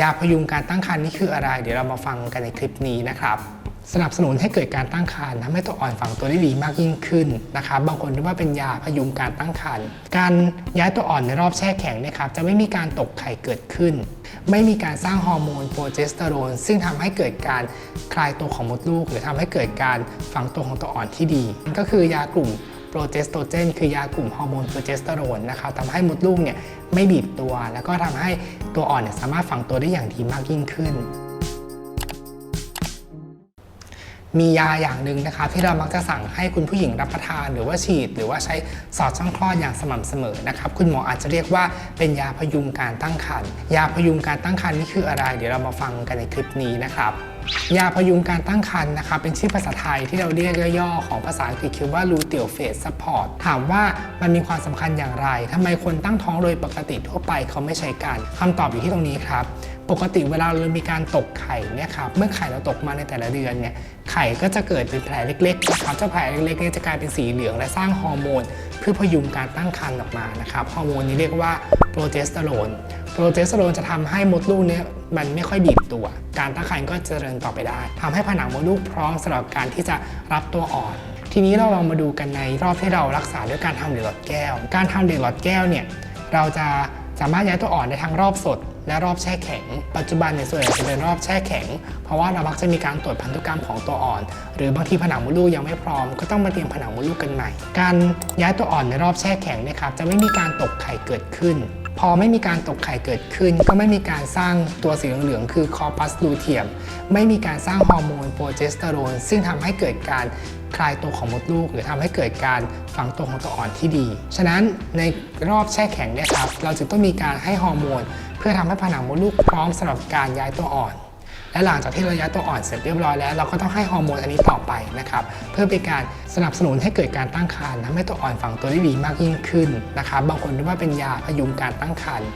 ยาพยุงการตั้งครรภ์นี่คืออะไร เดี๋ยวเรามาฟังกันในคลิปนี้นะครับสนับสนุนให้เกิดการตั้งครรภ์ทำให้ตัวอ่อนฝังตัวได้ดีมากยิ่งขึ้นนะครับบางคนเรียกว่าเป็นยาพยุงการตั้งครรภ์การย้ายตัวอ่อนในรอบแช่แข็งนะครับจะไม่มีการตกไข่เกิดขึ้น ไม่มีการสร้างฮอร์โมนโปรเจสเตอโรนซึ่งทำให้เกิดการคลายตัวของมดลูก หรือทำให้เกิดการฝังตัวของตัวอ่อนที่ดี ก็คือยากลุ่ม โปรเจสโตรเจน คือยากลุ่มฮอร์โมนโปรเจสเตอโรนนะครับทำให้มดลูกเนี่ยไม่บีบตัว แล้วก็ทำให้ตัวอ่อนเนี่ยสามารถฝังตัวได้อย่างดีมากยิ่งขึ้น มียาอย่างหนึ่งนะครับที่เรามักจะสั่งให้คุณผู้หญิงรับประทาน หรือว่าฉีด หรือว่าใช้สอดช่องคลอดอย่างสม่ำเสมอนะครับคุณหมออาจจะเรียกว่าเป็นยาพยุงการตั้งครรภ์ยาพยุงการตั้งครรภ์นี่คืออะไร เดี๋ยวเรามาฟังกันในคลิปนี้นะครับ ยาพยุงการตั้งครรภ์นะครับเป็นชื่อภาษาไทยที่เราเรียกย่อๆของภาษาอังกฤษคือว่า luteal phase support ถามว่ามันมีความสำคัญอย่างไรทำไมคนตั้งท้องโดยปกติทั่วไปเขาไม่ใช้กันคำตอบอยู่ที่ตรงนี้ครับ ปกติเวลาเรามีการตกไข่เนี่ยครับเมื่อไข่เราตกมาในแต่ละเดือนเนี่ยไข่ก็จะเกิดเป็นแผลเล็กๆนะครับเจ้าแผลเล็กๆเนี่ยจะกลายเป็นสีเหลืองและสร้างฮอร์โมน เพื่อพยุงการตั้งครรภ์ออกมานะครับฮอร์โมนนี้เรียกว่าโปรเจสเตอโรน โปรเจสเตอโรนจะทำให้มดลูกเนี่ยมันไม่ค่อยบีบตัว การตั้งครรภ์ก็เจริญต่อไปได้ทำให้ผนังมดลูกพร้อมสำหรับการที่จะรับตัวอ่อน ทีนี้เราลองมาดูกันในรอบที่เรารักษาด้วยการทำเหรียญหลอดแก้ว การทำเหรียญหลอดแก้วเนี่ยเราจะสามารถย้ายตัวอ่อนได้ทั้งรอบสด และรอบแช่แข็ง ปัจจุบันในส่วนใหญ่จะเป็นรอบแช่แข็ง เพราะว่าเรามักจะมีการตรวจพันธุกรรมของตัวอ่อน หรือบางทีผนังมดลูกยังไม่พร้อม ก็ต้องมาเตรียมผนังมดลูกกันใหม่ การย้ายตัวอ่อนในรอบแช่แข็งนะครับจะไม่มีการตกไข่เกิดขึ้น พอไม่มีการตกไข่เกิดขึ้น ก็ไม่มีการสร้างตัวสีเหลืองๆ คือคอปัสลูเทียม ไม่มีการสร้างฮอร์โมนโปรเจสเตอโรน ซึ่งทำให้เกิดการคลายตัวของมดลูก หรือทำให้เกิดการฝังตัวของตัวอ่อนที่ดี ฉะนั้นในรอบแช่แข็งเนี่ยครับ เราจึงต้องมีการให้ฮอร์โมน เพื่อทำให้ผนังมดลูกพร้อมสำหรับการย้ายตัวอ่อน และหลังจากที่ราย้ายตัวอ่อนเสร็จเรียบร้อยแล้ว เราก็ต้องให้ฮอร์โมนอันนี้ต่อไปนะครับเพื่อเป็นการสนับสนุนให้เกิดการตั้งครรภ์ทำให้ตัวอ่อนฝังตัวได้ดีมากยิ่งขึ้นนะครับบางคนเรียกว่าเป็นยาพยุงการตั้งครรภ์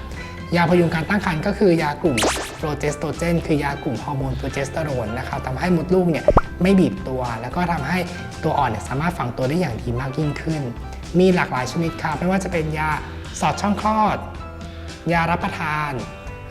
ยาพยุงการตั้งครรภ์ก็คือยากลุ่มโปรเจสโตรเจน คือยากลุ่มฮอร์โมนโปรเจสเตอโรนนะครับทำให้มดลูกเนี่ยไม่บีบตัว แล้วก็ทำให้ตัวอ่อนเนี่ยสามารถฝังตัวได้อย่างดีมากยิ่งขึ้น มีหลากหลายชนิดครับไม่ว่าจะเป็นยาสอดช่องคลอด ยารับประทาน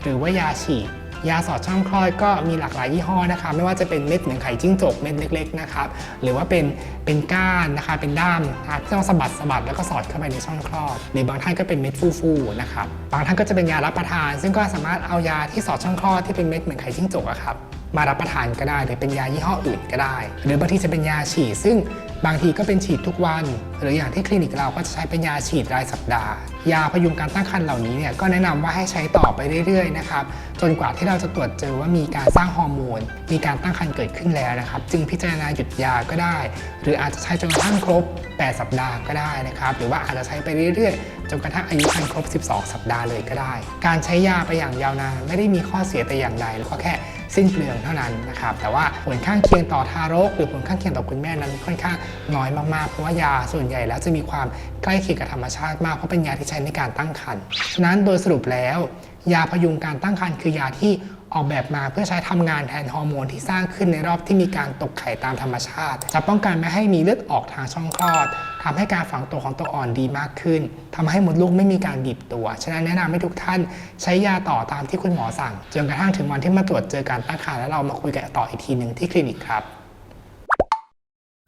หรือว่ายาฉีด ยาสอดช่องคลอดก็มีหลากหลายยี่ห้อนะคะไม่ว่าจะเป็นเม็ดเหมือนไข่จิ้งจกเม็ดเล็กๆนะครับหรือว่าเป็นเป็นก้านนะคะเป็นด้ามนะครับที่ต้องสะบัดสะบัดแล้วก็สอดเข้าไปในช่องคลอด หรือบางท่านก็เป็นเม็ดฟูๆนะครับบางท่านก็จะเป็นยารับประทาน ซึ่งก็สามารถเอายาที่สอดช่องคลอดที่เป็นเม็ดเหมือนไข่จิ้งจกอะครับ มารับประทานก็ได้ หรือเป็นยายี่ห้ออื่นก็ได้ หรือบางทีจะเป็นยาฉีดซึ่งบางทีก็เป็นฉีดทุกวัน หรืออย่างที่คลินิกเราก็จะใช้เป็นยาฉีดรายสัปดาห์ ยาพยุงการตั้งครรภ์เหล่านี้เนี่ยก็แนะนำว่าให้ใช้ต่อไปเรื่อยๆนะครับจนกว่าที่เราจะตรวจเจอว่ามีการสร้างฮอร์โมน มีการตั้งครรภ์เกิดขึ้นแล้วนะครับ จึงพิจารณาหยุดยาก็ได้ หรืออาจจะใช้จนกระทั่งครบ 8 สัปดาห์ก็ได้นะครับหรือว่าอาจจะใช้ไปเรื่อยๆจนกระทั่งอายุครรภ์ครบ 12 สัปดาห์เลยก็ได้ การใช้ยาไปอย่างยาวนานไม่ได้มีข้อเสียแต่อย่างใดก็แค่ สิ้นเปลืองเท่านั้นนะครับแต่ว่าผลข้างเคียงต่อทารก หรือผลข้างเคียงต่อคุณแม่นั้นค่อนข้างน้อยมากๆ เพราะว่ายาส่วนใหญ่แล้วจะมีความใกล้เคียงกับธรรมชาติมากเพราะเป็นยาที่ใช้ในการตั้งครรภ์ฉะนั้นโดยสรุปแล้วยาพยุงการตั้งครรภ์คือยาที่ออกแบบมาเพื่อใช้ทำงานแทนฮอร์โมนที่สร้างขึ้นในรอบที่มีการตกไข่ตามธรรมชาติ จะป้องกันไม่ให้มีเลือดออกทางช่องคลอดทำให้การฝังตัวของตัวอ่อนดีมากขึ้นทำให้มดลูกไม่มีการบีบตัว ฉะนั้นแนะนำให้ทุกท่านใช้ยาต่อตามที่คุณหมอสั่ง จนกระทั่งถึงวันที่มาตรวจเจอการตั้งครรภ์แล้วเรามาคุยกันต่ออีกทีหนึ่งที่คลินิกครับ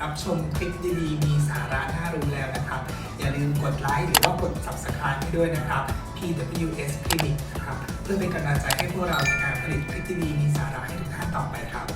รับชมคลิปดีๆ มีสาระน่ารู้แล้วนะครับ อย่าลืมกดไลค์หรือว่ากด subscribe ให้ด้วยนะครับ PWS Clinic นะครับ เพื่อเป็นกำลังใจให้พวกเราในการผลิตคลิปดีๆมีสาระให้ทุกท่านต่อไปครับ